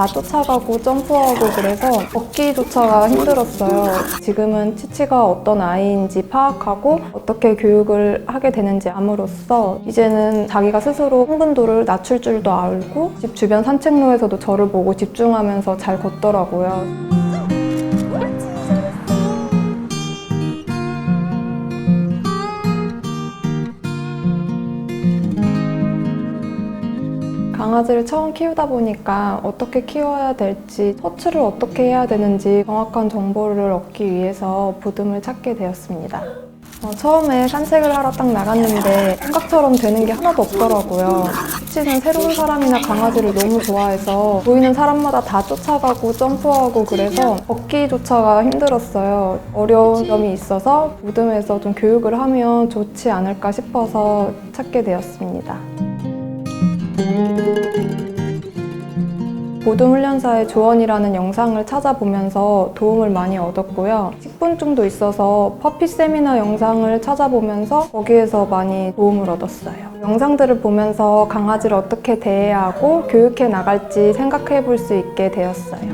다 쫓아가고 점프하고 그래서 걷기조차가 힘들었어요. 지금은 치치가 어떤 아이인지 파악하고 어떻게 교육을 하게 되는지 암으로써 이제는 자기가 스스로 흥분도를 낮출 줄도 알고 집 주변 산책로에서도 저를 보고 집중하면서 잘 걷더라고요. 강아지를 처음 키우다 보니까 어떻게 키워야 될지, 터치를 어떻게 해야 되는지 정확한 정보를 얻기 위해서 보듬을 찾게 되었습니다. 어, 처음에 산책을 하러 딱 나갔는데 생각처럼 되는 게 하나도 없더라고요. 치치는 새로운 사람이나 강아지를 너무 좋아해서 보이는 사람마다 다 쫓아가고 점프하고 그래서 걷기조차가 힘들었어요. 어려운 점이 있어서 보듬에서 좀 교육을 하면 좋지 않을까 싶어서 찾게 되었습니다. 보듬 훈련사의 조언이라는 영상을 찾아보면서 도움을 많이 얻었고요. 식분증도 있어서 퍼피 세미나 영상을 찾아보면서 거기에서 많이 도움을 얻었어요. 영상들을 보면서 강아지를 어떻게 대해야 하고 교육해 나갈지 생각해 볼 수 있게 되었어요.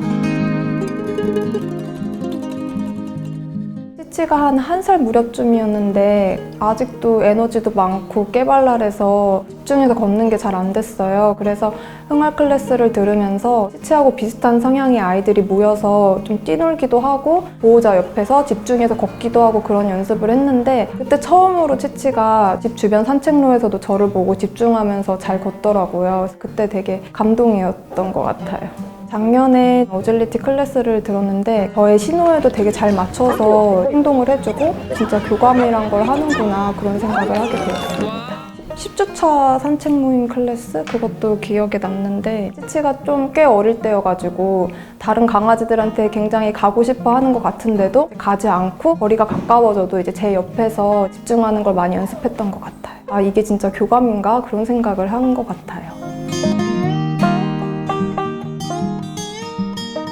치치가 한 한 살 무렵쯤이었는데 아직도 에너지도 많고 깨발랄해서 집중해서 걷는 게 잘 안 됐어요. 그래서 흥얼 클래스를 들으면서 치치하고 비슷한 성향의 아이들이 모여서 좀 뛰놀기도 하고 보호자 옆에서 집중해서 걷기도 하고 그런 연습을 했는데 그때 처음으로 치치가 집 주변 산책로에서도 저를 보고 집중하면서 잘 걷더라고요. 그때 되게 감동이었던 것 같아요. 작년에 어질리티 클래스를 들었는데 저의 신호에도 되게 잘 맞춰서 행동을 해주고 진짜 교감이란 걸 하는구나 그런 생각을 하게 되었습니다. 10주차 산책 모임 클래스 그것도 기억에 남는데 치치가 좀 꽤 어릴 때여가지고 다른 강아지들한테 굉장히 가고 싶어 하는 것 같은데도 가지 않고 거리가 가까워져도 이제 제 옆에서 집중하는 걸 많이 연습했던 것 같아요. 아 이게 진짜 교감인가 그런 생각을 한 것 같아요.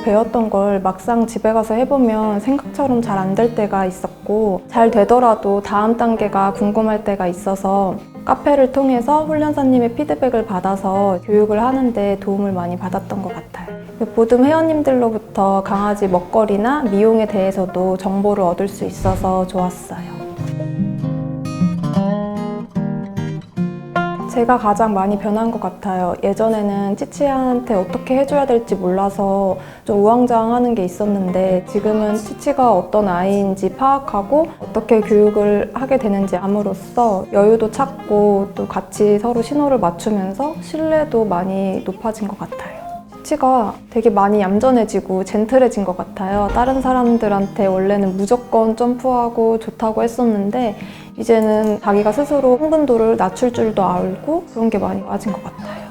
배웠던 걸 막상 집에 가서 해보면 생각처럼 잘 안 될 때가 있었고 잘 되더라도 다음 단계가 궁금할 때가 있어서 카페를 통해서 훈련사님의 피드백을 받아서 교육을 하는데 도움을 많이 받았던 것 같아요. 보듬 회원님들로부터 강아지 먹거리나 미용에 대해서도 정보를 얻을 수 있어서 좋았어요. 제가 가장 많이 변한 것 같아요. 예전에는 치치한테 어떻게 해줘야 될지 몰라서 좀 우왕좌왕하는 게 있었는데 지금은 치치가 어떤 아이인지 파악하고 어떻게 교육을 하게 되는지 암으로써 여유도 찾고 또 같이 서로 신호를 맞추면서 신뢰도 많이 높아진 것 같아요. 치치가 되게 많이 얌전해지고 젠틀해진 것 같아요. 다른 사람들한테 원래는 무조건 점프하고 좋다고 했었는데 이제는 자기가 스스로 흥분도를 낮출 줄도 알고 그런 게 많이 빠진 것 같아요.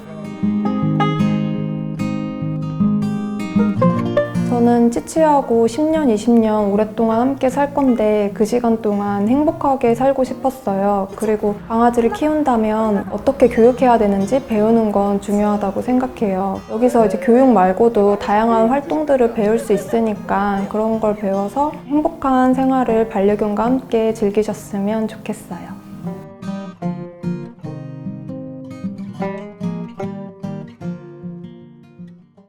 저는 치치하고 10년, 20년 오랫동안 함께 살 건데 그 시간 동안 행복하게 살고 싶었어요. 그리고 강아지를 키운다면 어떻게 교육해야 되는지 배우는 건 중요하다고 생각해요. 여기서 이제 교육 말고도 다양한 활동들을 배울 수 있으니까 그런 걸 배워서 행복한 생활을 반려견과 함께 즐기셨으면 좋겠어요.